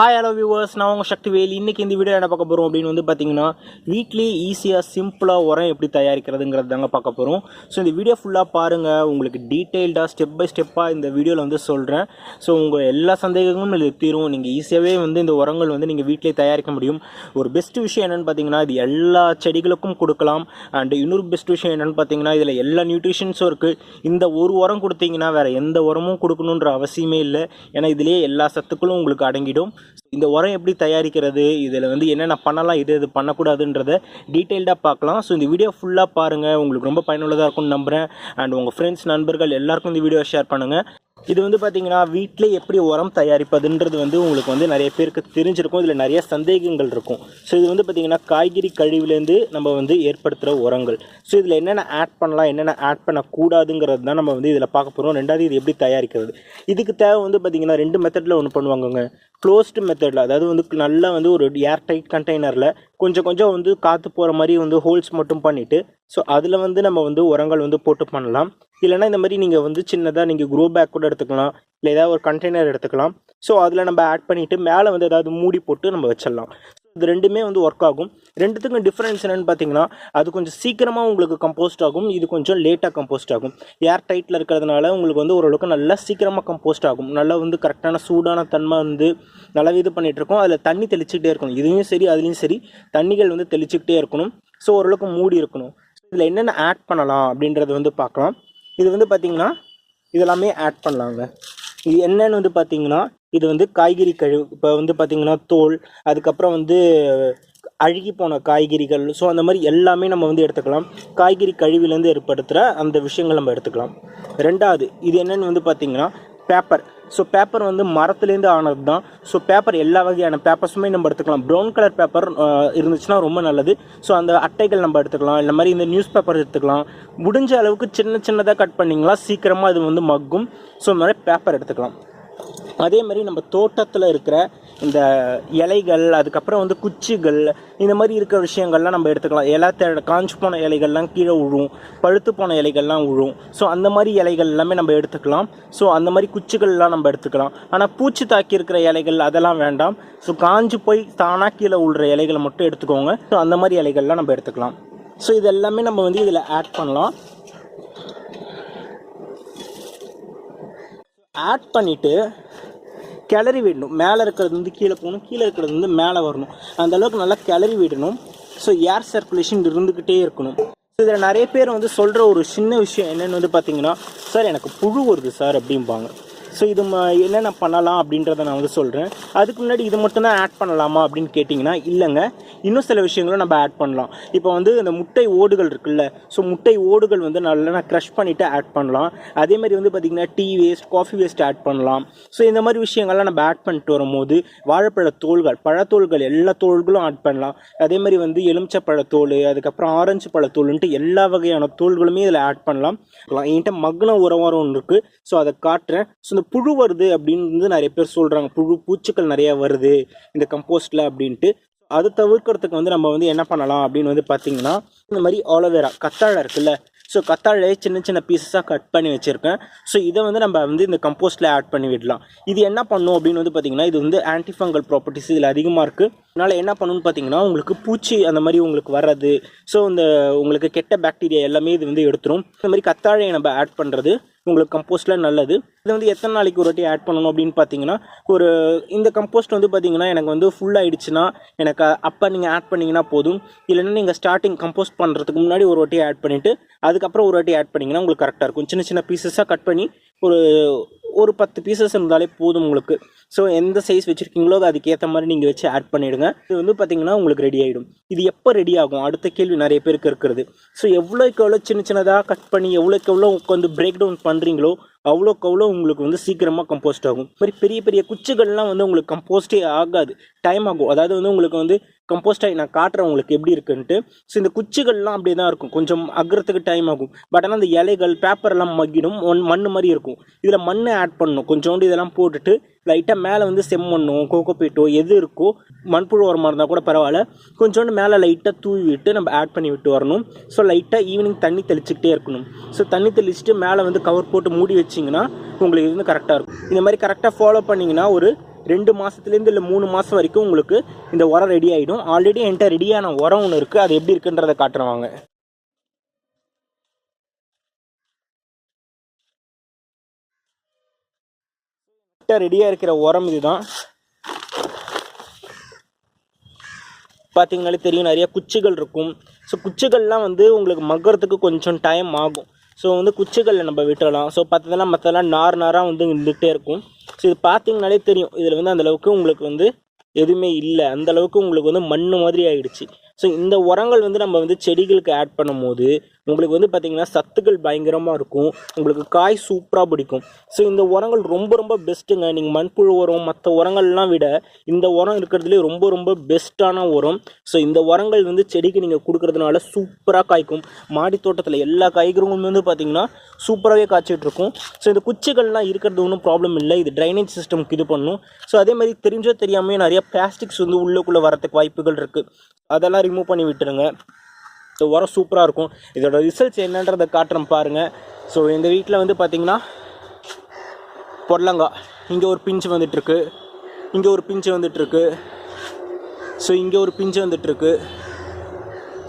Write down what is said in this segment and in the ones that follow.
Hi hello viewers நான் உங்கள் சக்தி வேலி. இன்றைக்கி இந்த வீடியோ என்ன பார்க்க போகிறோம் அப்படின்னு வந்து பார்த்தீங்கன்னா வீட்லேயே ஈஸியாக சிம்பிளாக உரம் எப்படி தயாரிக்கிறதுங்கிறது தாங்க பார்க்க போகிறோம் ஸோ இந்த வீடியோ ஃபுல்லாக பாருங்கள் உங்களுக்கு டீட்டெயில்டாக ஸ்டெப் பை ஸ்டெப்பாக இந்த வீடியோவில் வந்து சொல்கிறேன் ஸோ உங்கள் எல்லா சந்தேகங்களும் இது தீரும். நீங்கள் ஈஸியாகவே வந்து இந்த உரங்கள் வந்து நீங்கள் வீட்டிலே தயாரிக்க முடியும். ஒரு பெஸ்ட் விஷயம் என்னென்னு பார்த்தீங்கன்னா இது எல்லா செடிகளுக்கும் கொடுக்கலாம். அண்ட் இன்னொரு பெஸ்ட் விஷயம் என்னென்னு பார்த்தீங்கன்னா இதில் எல்லா நியூட்ரிஷன்ஸும் இருக்குது இந்த ஒரு உரம் கொடுத்தீங்கன்னா வேறு எந்த உரமும் கொடுக்கணுன்ற அவசியமே இல்லை. ஏன்னா இதுலேயே எல்லா சத்துக்களும் உங்களுக்கு அடங்கிடும். இந்த உரம் எப்படி தயாரிக்கிறது இதில் வந்து என்னென்ன பண்ணலாம் இது இது பண்ணக்கூடாதுன்றதை டீட்டெயில்டாக பார்க்கலாம். ஸோ இந்த வீடியோ ஃபுல்லாக பாருங்கள் உங்களுக்கு ரொம்ப பயனுள்ளதாக இருக்கும்னு நம்புகிறேன் அண்ட் உங்கள் ஃப்ரெண்ட்ஸ் நண்பர்கள் எல்லாருக்கும் இந்த வீடியோ ஷேர் பண்ணுங்கள் இது வந்து பார்த்தீங்கன்னா வீட்டிலே எப்படி உரம் தயாரிப்பதுன்றது வந்து உங்களுக்கு வந்து நிறைய பேருக்கு தெரிஞ்சிருக்கும். இதில் நிறைய சந்தேகங்கள் இருக்கும். ஸோ இது வந்து பார்த்திங்கன்னா காய்கறி கழிவுலேருந்து நம்ம வந்து ஏற்படுத்துகிற உரங்கள். ஸோ இதில் என்னென்ன ஆட் பண்ணலாம் என்னென்ன ஆட் பண்ணக்கூடாதுங்கிறது தான் நம்ம வந்து இதில் பார்க்க போகிறோம் ரெண்டாவது இது எப்படி தயாரிக்கிறது. இதுக்கு தேவை வந்து பார்த்தீங்கன்னா ரெண்டு மெத்தடில் ஒன்று பண்ணுவாங்கங்க. க்ளோஸ்டு மெத்தடில் அதாவது வந்து நல்லா வந்து ஒரு ஏர் டைட் கண்டெய்னரில் கொஞ்சம் கொஞ்சம் வந்து காற்று போகிற மாதிரி வந்து ஹோல்ஸ் மட்டும் பண்ணிவிட்டு ஸோ அதில் வந்து நம்ம வந்து உரங்கள் வந்து போட்டு பண்ணலாம். இல்லைனா இந்த மாதிரி நீங்கள் வந்து சின்னதாக நீங்கள் க்ரோ பேக் கூட எடுத்துக்கலாம். இல்லை ஏதாவது ஒரு கண்டெய்னர் எடுத்துக்கலாம். ஸோ அதில் நம்ம ஆட் பண்ணிவிட்டு மேலே வந்து ஏதாவது மூடி போட்டு நம்ம வச்சிடலாம். இது ரெண்டுமே வந்து ஒர்க் ஆகும். ரெண்டுத்துக்கும் டிஃப்ரென்ஸ் என்னென்னு பார்த்தீங்கன்னா அது கொஞ்சம் சீக்கிரமாக உங்களுக்கு கம்போஸ்ட் ஆகும். இது கொஞ்சம் லேட்டாக கம்போஸ்ட் ஆகும். ஏர் டைட்டில் இருக்கிறதுனால உங்களுக்கு வந்து ஓரளவுக்கு நல்லா சீக்கிரமாக கம்போஸ்ட் ஆகும். நல்லா வந்து கரெக்டான சூடான தன்மை வந்து நல்லா இது பண்ணிகிட்ருக்கோம் அதில் தண்ணி தெளிச்சுக்கிட்டே இருக்கணும். இதுலேயும் சரி அதுலேயும் சரி. தண்ணிகள் வந்து தெளிச்சுக்கிட்டே இருக்கணும். ஸோ ஓரளவுக்கு மூடி இருக்கணும். இதில் என்னென்ன ஆட் பண்ணலாம் அப்படின்றத வந்து பார்க்கலாம். இது வந்து பார்த்திங்கன்னா இதெல்லாமே ஆட் பண்ணலாங்க. இது என்னென்னு வந்து பார்த்திங்கன்னா இது வந்து காய்கறி கழிவு இப்போ வந்து பார்த்திங்கன்னா தோல் அதுக்கப்புறம் வந்து அழுகி போன காய்கறிகள் ஸோ அந்த மாதிரி எல்லாமே நம்ம வந்து எடுத்துக்கலாம். காய்கறி கழிவுலேருந்து ஏற்படுத்துகிற அந்த விஷயங்கள் நம்ம எடுத்துக்கலாம். ரெண்டாவது இது என்னென்னு வந்து பார்த்திங்கன்னா பேப்பர் ஸோ பேப்பர் வந்து மரத்துலேருந்து ஆனது தான் ஸோ பேப்பர் எல்லா வகையான பேப்பர்ஸுமே நம்ம எடுத்துக்கலாம். ப்ரௌன் கலர் பேப்பர் இருந்துச்சுன்னா ரொம்ப நல்லது. ஸோ அந்த அட்டைகள் நம்ம எடுத்துக்கலாம். இந்த மாதிரி இந்த நியூஸ் பேப்பர் எடுத்துக்கலாம். முடிஞ்ச அளவுக்கு சின்ன சின்னதாக கட் பண்ணிங்களா சீக்கிரமாக அது வந்து மக்கும். ஸோ இந்த மாதிரி பேப்பர் எடுத்துக்கலாம். அதே மாதிரி நம்ம தோட்டத்தில் இருக்கிற இந்த இலைகள் அதுக்கப்புறம் வந்து குச்சிகள் இந்த மாதிரி இருக்கிற விஷயங்கள்லாம் நம்ம எடுத்துக்கலாம். இலை தே காஞ்சு போன இலைகள்லாம் கீழே விழும் பழுத்து போன இலைகள்லாம் விழும் ஸோ அந்த மாதிரி இலைகள் எல்லாமே நம்ம எடுத்துக்கலாம். ஸோ அந்த மாதிரி குச்சிகள்லாம் நம்ம எடுத்துக்கலாம். ஆனால் பூச்சி தாக்கி இருக்கிற இலைகள் அதெல்லாம் வேண்டாம். ஸோ காஞ்சு போய் தானாக கீழே விழுற இலைகளை மட்டும் எடுத்துக்கோங்க. ஸோ அந்த மாதிரி இலைகள்லாம் நம்ம எடுத்துக்கலாம். ஸோ இது எல்லாமே நம்ம வந்து இதில் ஆட் பண்ணலாம். ஆட் பண்ணிவிட்டு கிளறி விடணும். மேலே இருக்கிறது வந்து கீழே போகணும். கீழே இருக்கிறது வந்து மேலே வரணும். அந்த அளவுக்கு நல்லா கிளறி விடணும். ஸோ ஏர் சர்க்குலேஷன் இருந்துக்கிட்டே இருக்கணும். ஸோ இதில் நிறைய பேர் வந்து சொல்கிற ஒரு சின்ன விஷயம் என்னென்னு வந்து பார்த்தீங்கன்னா சார் எனக்கு புழு வருது சார் அப்படிம்பாங்க. ஸோ இது ம என்னென்ன பண்ணலாம் அப்படின்றத நான் வந்து சொல்கிறேன் அதுக்கு முன்னாடி இது மட்டும்தான் ஆட் பண்ணலாமா அப்படின்னு கேட்டிங்கன்னா இல்லைங்க. இன்னும் சில விஷயங்களும் நம்ம ஆட் பண்ணலாம். இப்போ வந்து இந்த முட்டை ஓடுகள் இருக்குல்ல ஸோ முட்டை ஓடுகள் வந்து நல்லா க்ரஷ் பண்ணிவிட்டு ஆட் பண்ணலாம். அதேமாதிரி வந்து பார்த்திங்கன்னா tea waste coffee waste add பண்ணலாம். ஸோ இந்த மாதிரி விஷயங்கள்லாம் நம்ம ஆட் பண்ணிட்டு வரும்போது வாழைப்பழ தோள்கள் பழத்தோள்கள் எல்லா தோள்களும் ஆட் பண்ணலாம். அதே மாதிரி வந்து எலுமிச்சப்பழத்தோல் அதுக்கப்புறம் ஆரஞ்சு பழத்தோல்ன்ட்டு எல்லா வகையான தோள்களுமே இதில் ஆட் பண்ணலாம். என்கிட்ட மக்ன உரம் ஒன்று இருக்குது ஸோ அதை காட்டுறேன். ஸோ இந்த புழு வருது அப்படின்னு வந்து நிறைய பேர் சொல்கிறாங்க புழு பூச்சிகள் நிறையா வருது. இந்த கம்போஸ்ட்டில் அப்படின்ட்டு. அதை தவிர்க்கிறதுக்கு வந்து நம்ம வந்து என்ன பண்ணலாம் அப்படின்னு வந்து பார்த்தீங்கன்னா இந்த மாதிரி ஆலோவேரா கத்தாழை இருக்குல்ல ஸோ கத்தாழையை சின்ன சின்ன பீசஸாக கட் பண்ணி வச்சுருக்கேன். ஸோ இதை வந்து நம்ம வந்து இந்த கம்போஸ்ட்டில் ஆட் பண்ணி விடலாம். இது என்ன பண்ணும் அப்படின்னு வந்து பார்த்திங்கன்னா இது வந்து ஆன்டிஃபங்கல் ப்ராப்பர்ட்டிஸ் இதில் அதிகமாக இருக்குது அதனால் என்ன பண்ணுன்னு பார்த்தீங்கன்னா உங்களுக்கு பூச்சி அந்த மாதிரி உங்களுக்கு வர்றது ஸோ இந்த உங்களுக்கு கெட்ட பாக்டீரியா எல்லாமே இது வந்து எடுத்துரும். இந்த மாதிரி கத்தாழையை நம்ம ஆட் பண்ணுறது உங்களுக்கு கம்போஸ்ட்டில் நல்லது. இது வந்து எத்தனை நாளைக்கு ஒரு வாட்டி ஆட் பண்ணணும் அப்படின்னு பார்த்தீங்கன்னா ஒரு இந்த கம்போஸ்ட் வந்து பார்த்தீங்கன்னா எனக்கு வந்து ஃபுல் ஆகிடுச்சுன்னா எனக்கு அப்போ நீங்கள் ஆட் பண்ணிங்கன்னா போதும். இல்லைன்னா நீங்கள் ஸ்டார்டிங் கம்போஸ்ட் பண்ணுறதுக்கு முன்னாடி ஒரு வாட்டி ஆட் பண்ணிவிட்டு அதுக்கப்புறம் ஒரு வாட்டி ஆட் பண்ணிங்கன்னா உங்களுக்கு கரெக்டாக இருக்கும். சின்ன சின்ன பீசஸாக கட் பண்ணி ஒரு ஒரு பத்து பீசஸ் இருந்தாலே போதும் உங்களுக்கு. ஸோ எந்த சைஸ் வச்சுருக்கீங்களோ அதுக்கேற்ற மாதிரி நீங்கள் வச்சு ஆட் பண்ணிவிடுங்க இது வந்து பார்த்திங்கன்னா உங்களுக்கு ரெடி ஆகிடும் இது எப்போ ரெடி ஆகும்? அடுத்த கேள்வி நிறைய பேருக்கு இருக்கிறது. ஸோ எவ்வளோக்கு எவ்வளோ சின்ன சின்னதாக கட் பண்ணி எவ்வளோக்கு எவ்வளோ உட்காந்து பிரேக் டவுன் பண்ணுறீங்களோ அவ்வளோக்கு அவ்வளோ உங்களுக்கு வந்து சீக்கிரமாக கம்போஸ்ட் ஆகும். மாதிரி பெரிய பெரிய குச்சிகள்லாம் வந்து உங்களுக்கு கம்போஸ்டே ஆகாது. டைம் ஆகும். அதாவது வந்து உங்களுக்கு வந்து கம்போஸ்ட் ஆகி நான் காட்டுறேன் உங்களுக்கு எப்படி இருக்குன்ட்டு. ஸோ இந்த குச்சிகள்லாம் அப்படியே தான் இருக்கும். கொஞ்சம் அగ్రத்துக்கு டைம் ஆகும். பட் ஆனால் அந்த இலைகள் பேப்பர்லாம் மக்கிடும் ஒன் மண் மாதிரி இருக்கும். இதில் மண்ணை ஆட் பண்ணணும். கொஞ்சோண்டு இதெல்லாம் போட்டுட்டு லைட்டாக மேலே வந்து செம்மண்ணோ கோகோபீட்டோ எது இருக்கோ மண்புழு உரமாக இருந்தால் கூட பரவாயில்ல. கொஞ்சோண்டு மேலே லைட்டாக தூவி விட்டு நம்ம ஆட் பண்ணி விட்டு வரணும். ஸோ லைட்டாக ஈவினிங் தண்ணி தெளிச்சுக்கிட்டே இருக்கணும். ஸோ தண்ணி தெளிச்சுட்டு மேலே வந்து கவர் போட்டு மூடி வச்சிங்கன்னா உங்களுக்கு இது வந்து கரெக்டாக இருக்கும். இந்த மாதிரி கரெக்டாக ஃபாலோ பண்ணிங்கன்னா ஒரு ரெண்டு மாதத்துலேருந்து இல்லை மூணு மாதம் வரைக்கும் உங்களுக்கு இந்த உரம் ரெடி ஆகிடும் ஆல்ரெடி என்கிட்ட ரெடியான உரம் ஒன்று இருக்குது அது எப்படி இருக்குன்றதை காட்டுறவாங்க கட்ட ரெடியாக இருக்கிற உரம் இதுதான். பார்த்தீங்கனாலே தெரியும் நிறைய குச்சிகள் இருக்கும். ஸோ குச்சிகள்லாம் வந்து உங்களுக்கு மக்கிறதுக்கு கொஞ்சம் டைம் ஆகும். ஸோ வந்து குச்சிகளில் நம்ம விட்டுறலாம். ஸோ பார்த்ததெல்லாம் மற்றெல்லாம் நார் நாராக வந்து இருந்துகிட்டே இருக்கும். ஸோ இது பார்த்தீங்கனாலே தெரியும். இதில் வந்து அந்தளவுக்கு உங்களுக்கு வந்து எதுவுமே இல்லை. அந்தளவுக்கு உங்களுக்கு வந்து மண் மாதிரி ஆகிடுச்சு ஸோ இந்த உரங்கள் வந்து நம்ம வந்து செடிகளுக்கு ஆட் பண்ணும்போது உங்களுக்கு வந்து பார்த்திங்கன்னா சத்துக்கள் பயங்கரமாக இருக்கும். உங்களுக்கு காய் சூப்பராக பிடிக்கும். ஸோ இந்த உரங்கள் ரொம்ப ரொம்ப பெஸ்ட்டுங்க நீங்கள் மண்புழு உரம் மற்ற உரங்கள்லாம் விட இந்த உரம் இருக்கிறதுலே ரொம்ப ரொம்ப பெஸ்ட்டான உரம். ஸோ இந்த உரங்கள் வந்து செடிக்கு நீங்கள் கொடுக்குறதுனால சூப்பராக காய்க்கும். மாடி தோட்டத்தில் எல்லா காய்கறிகளும் வந்து பார்த்திங்கன்னா சூப்பராகவே காய்ச்சிட்ருக்கும் ஸோ இந்த குச்சிகள்லாம் இருக்கிறது ஒன்றும் ப்ராப்ளம் இல்லை. இது ட்ரைனேஜ் சிஸ்டம்க்கு இது பண்ணும். ஸோ அதே மாதிரி தெரிஞ்சோ தெரியாமல் நிறைய பிளாஸ்டிக்ஸ் வந்து உள்ளுக்குள்ளே வரதுக்கு வாய்ப்புகள் இருக்குது அதெல்லாம் ரிமூவ் பண்ணி விட்டுருங்க. ஸோ உரம் சூப்பராக இருக்கும். இதோட ரிசல்ட்ஸ் என்னன்றதை காட்டுறேன் பாருங்கள் ஸோ எங்கள் வீட்டில் வந்து பார்த்திங்கன்னா பொடலங்காய் இங்கே ஒரு பிஞ்சு வந்துட்டுருக்கு. இங்கே ஒரு பிஞ்சு வந்துட்டுருக்கு. ஸோ இங்கே ஒரு பிஞ்சு வந்துட்டுருக்கு.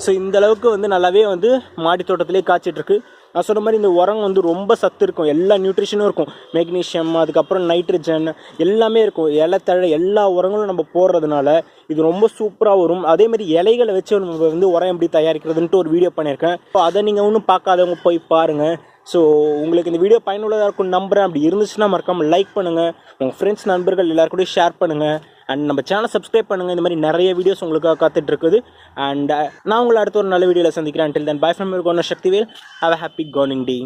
ஸோ இந்த அளவுக்கு வந்து நல்லாவே வந்து மாடி தோட்டத்திலே காய்ச்சிட்ருக்கு நான் சொன்ன மாதிரி இந்த உரம் வந்து ரொம்ப சத்து இருக்கும். எல்லா நியூட்ரிஷனும் இருக்கும். மெக்னீஷியம் அதுக்கப்புறம் நைட்ரஜன் எல்லாமே இருக்கும். இலத்தழை எல்லா உரங்களும் நம்ம போடுறதுனால இது ரொம்ப சூப்பராக வரும். அதே மாதிரி இலைகளை வச்சு நம்ம வந்து உரம் எப்படி தயாரிக்கிறதுன்ட்டு ஒரு வீடியோ பண்ணியிருக்கேன். ஸோ அதை நீங்கள் ஒன்றும் பார்க்காதவங்க போய் பாருங்கள் ஸோ உங்களுக்கு இந்த வீடியோ பயனுள்ளதாக இருக்கும் நம்புகிறேன் அப்படி இருந்துச்சுன்னா மறக்காமல் லைக் பண்ணுங்கள் உங்கள் ஃப்ரெண்ட்ஸ் நண்பர்கள் எல்லாருக்கூடயும் ஷேர் பண்ணுங்கள் அண்ட் நம்ம சேனலை சப்ஸ்கிரைப் பண்ணுங்கள் இந்த மாதிரி நிறைய வீடியோஸ் உங்களுக்காக காத்துட்டு இருக்குது. அண்ட் uh, நான் உங்களை அடுத்த ஒரு நல்ல வீடியோவில் சந்திக்கிறேன். Until then bye friend கோன Sakthivel have a happy gardening day.